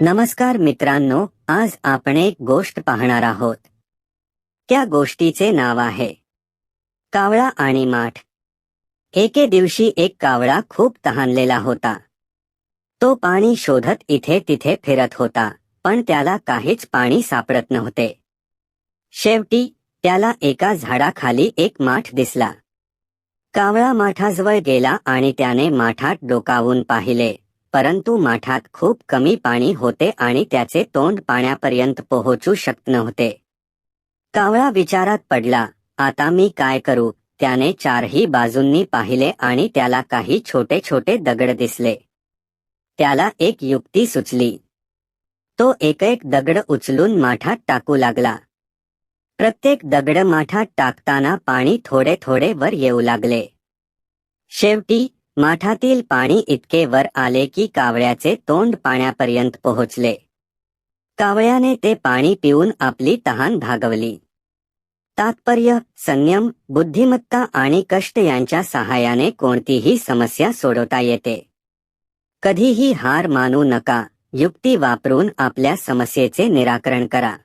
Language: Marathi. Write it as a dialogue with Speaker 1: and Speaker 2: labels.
Speaker 1: नमस्कार मित्रांनो आज आपण एक गोष्ट पाहणार आहोत. त्या गोष्टीचे नाव आहे कावळा आणि माठ. एके दिवशी एक कावळा खूप तहानलेला होता. तो पाणी शोधत इथे तिथे फिरत होता पण त्याला काहीच पाणी सापडत नव्हते. शेवटी त्याला एका झाडाखाली एक माठ दिसला. कावळा माठाजवळ गेला आणि त्याने माठात डोकावून पाहिले. परंतु माठात खूप कमी पाणी होते आणि त्याचे तोंड पाण्यापर्यंत पोहोचू शकत नव्हते. कावळा विचारात पडला आता मी काय करू? त्याने चारही बाजूंनी पाहिले आणि त्याला काही छोटे छोटे दगड दिसले. त्याला एक युक्ती सुचली. तो एक एक दगड उचलून माठात टाकू लागला. प्रत्येक दगड माठात टाकताना पाणी थोडे थोडे वर येऊ लागले. शेवटी माठातील पाणी इतके वर आले की कावळ्याचे तोंड पाण्यापर्यंत पोहोचले. कावळ्याने ते पाणी पिऊन आपली तहान भागवली. तात्पर्य संयम बुद्धिमत्ता आणि कष्ट यांच्या सहाय्याने कोणतीही समस्या सोडवता येते. कधीही हार मानू नका युक्ती वापरून आपल्या समस्येचे निराकरण करा.